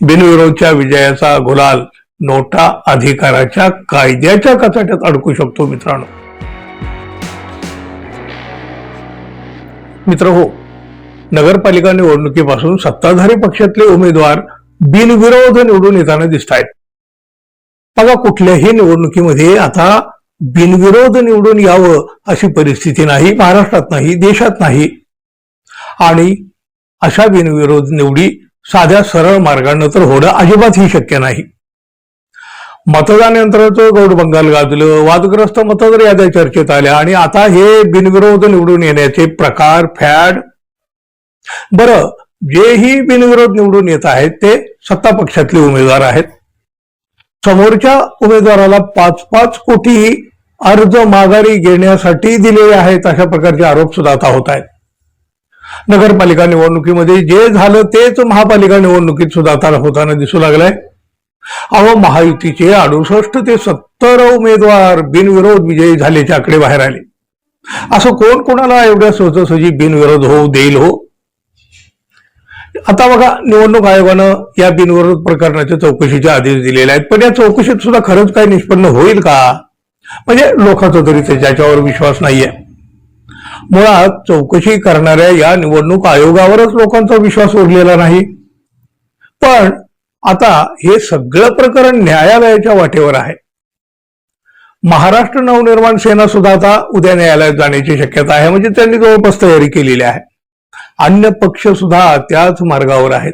बिनविरोधच्या विजयाचा गुलाल नोटा अधिकाराच्या कायद्याच्या कचाट्यात अडकू शकतो मित्रांनो. मित्र हो नगरपालिका निवडणुकीपासून सत्ताधारी पक्षातले उमेदवार बिनविरोध निवडून येताना दिसत आहेत बघा कुठल्याही निवडणुकीमध्ये आता बिनविरोध निवडून यावं अशी परिस्थिती नाही महाराष्ट्रात नाही देशात नाही. आणि अशा बिनविरोध निवडी साध्या सरळ मार्गानं तर होणं अजिबातही शक्य नाही. मतदान यंत्राचं गौडबंगाल गाजलं वादग्रस्त मतदार याद्या चर्चेत आल्या आणि आता हे बिनविरोध निवडून येण्याचे प्रकार फॅड. बरं जेही बिनविरोध निवडून येत आहेत ते सत्ता पक्षातले उमेदवार आहेत. समोरच्या उमेदवाराला पाच पाच कोटी अर्ज माघारी घेण्यासाठी दिलेले आहेत अशा प्रकारचे आरोप सुद्धा आता होत आहेत. नगरपालिका निवडणुकीमध्ये जे झालं तेच महापालिका निवडणुकीत सुद्धा आता होताना दिसू लागलंय. अहो महायुतीचे अडुसष्ट ते सत्तर उमेदवार बिनविरोध विजयी झाल्याचे आकडे बाहेर आले असं कोण कोणाला एवढ्या सहजासहजी बिनविरोध होऊ देईल हो? आता बघा निवडणूक आयोगानं या बिनविरोध प्रकरणाच्या चौकशीचे आदेश दिलेले आहेत. पण या चौकशीत सुद्धा खरंच काही निष्पन्न होईल का? म्हणजे लोकांचा तरी त्याच्यावर विश्वास नाहीये. मुळात चौकशी करणाऱ्या या निवडणूक आयोगावरच लोकांचा विश्वास उरलेला नाही. पण आता हे सगळं प्रकरण न्यायालयाच्या वाटेवर आहे. महाराष्ट्र नवनिर्माण सेना सुद्धा आता उद्या न्यायालयात जाण्याची शक्यता आहे म्हणजे त्यांनी जवळपास तयारी केलेली आहे. अन्य पक्ष सुद्धा त्याच मार्गावर आहेत.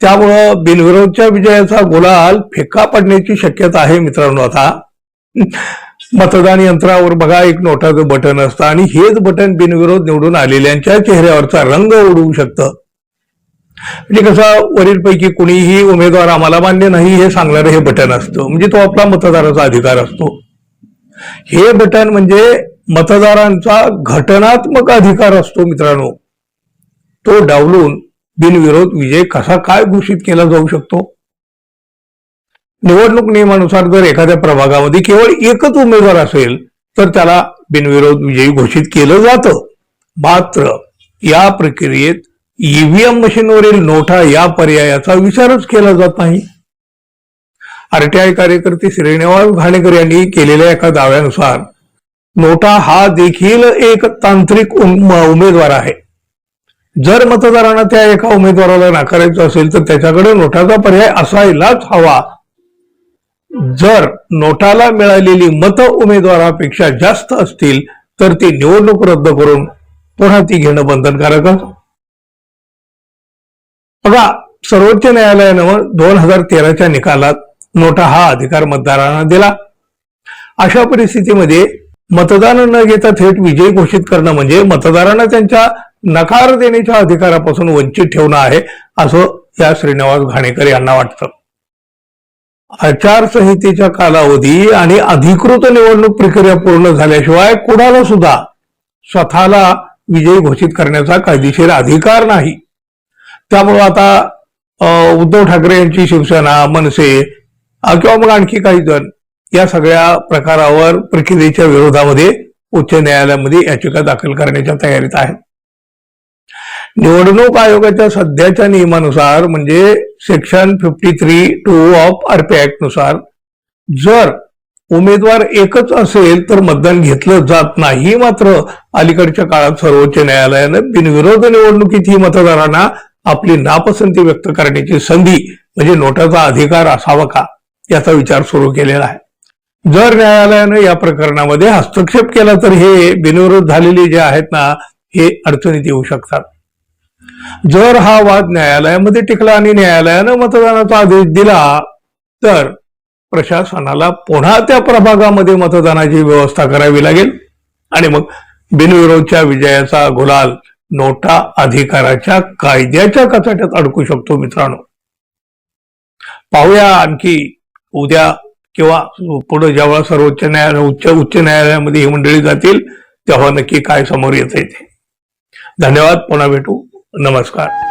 त्यामुळं बिनविरोधच्या विजयाचा गुलाल फेका पडण्याची शक्यता आहे मित्रांनो आता. मतदान यंत्रावर बघा एक नोटाचं बटन असतं आणि हेच बटन बिनविरोध निवडून आलेल्यांच्या चेहऱ्यावरचा रंग उडवू शकतं. म्हणजे कसं वरीलपैकी कुणीही उमेदवार आम्हाला मान्य नाही हे सांगणारं हे बटन असतं. म्हणजे तो आपला मतदाराचा अधिकार असतो. हे बटन म्हणजे मतदारांचा घटनात्मक अधिकार असतो मित्रांनो. तो डावलून बिनविरोध विजय कसा काय घोषित केला जाऊ शकतो? निवडणूक नियमानुसार जर एखाद्या प्रभागामध्ये केवळ एकच उमेदवार असेल तर त्याला बिनविरोध विजयी घोषित केलं जातं. मात्र या प्रक्रियेत ईव्हीएम मशीनवरील नोटा या पर्यायाचा विचारच केला जात नाही. आरटीआय कार्यकर्ते श्रीनिवास घाणेकर यांनी केलेल्या एका दाव्यानुसार नोटा हा देखील एक तांत्रिक उम- उमेदवार आहे. जर मतदारांना त्या एका उमेदवाराला नाकारायचं असेल तर त्याच्याकडे नोटाचा पर्याय असायलाच हवा जर नोटाला मिळालेली मतं उमेदवारापेक्षा जास्त असतील तर ती निवडणूक रद्द करून पुन्हा ती घेणं बंधनकारक असतं. बघा सर्वोच्च न्यायालयानं दोन हजार तेराच्या निकालात नोटा हा अधिकार मतदारांना दिला अशा परिस्थितीमध्ये मतदान न घेता थेट विजय घोषित करणं म्हणजे मतदारांना त्यांच्या नकार देण्याच्या अधिकारापासून वंचित ठेवणं आहे असं या श्रीनिवास घाणेकर यांना वाटतं आचारसंहितेच्या कालावधी आणि अधिकृत निवडणूक प्रक्रिया पूर्ण झाल्याशिवाय कुणाला सुद्धा स्वतःला विजयी घोषित करण्याचा कायदेशीर अधिकार नाही. त्यामुळं आता उद्धव ठाकरे यांची शिवसेना मनसे किंवा मग आणखी काही जण या सगळ्या प्रकारावर प्रक्रियेच्या विरोधामध्ये उच्च न्यायालयामध्ये याचिका दाखल करण्याच्या तयारीत आहेत. निवडणूक आयोगाच्या सध्याच्या नियमानुसार म्हणजे section fifty three two of RP नुसार जर उमेदवार एकच असेल तर मतदान घेतलं जात नाही मात्र अलीकडच्या काळात सर्वोच्च न्यायालयानं बिनविरोध निवडणुकीत ही मतदारांना आपली नापसंती व्यक्त करण्याची संधी म्हणजे नोटाचा अधिकार असावा का याचा विचार सुरू केलेला आहे. जर न्यायालयानं या प्रकरणामध्ये हस्तक्षेप केला तर हे बिनविरोध झालेले जे आहेत ना हे अडचणीत येऊ शकतात. जर हा वाद न्यायालयामध्ये टिकला आणि न्यायालयानं मतदानाचा आदेश दिला तर प्रशासनाला पुन्हा त्या प्रभागामध्ये मतदानाची व्यवस्था करावी लागेल. आणि मग बिनविरोधच्या विजयाचा गुलाल नोटा अधिकाराच्या कायद्याच्या कचाट्यात अडकू शकतो मित्रांनो. पाहूया आणखी उद्या किंवा पुढे जेव्हा सर्वोच्च न्यायालय उच्च उच्च न्यायालयामध्ये ही मंडळी जातील तेव्हा नक्की काय समोर येत ते. धन्यवाद. पुन्हा भेटू. नमस्कार.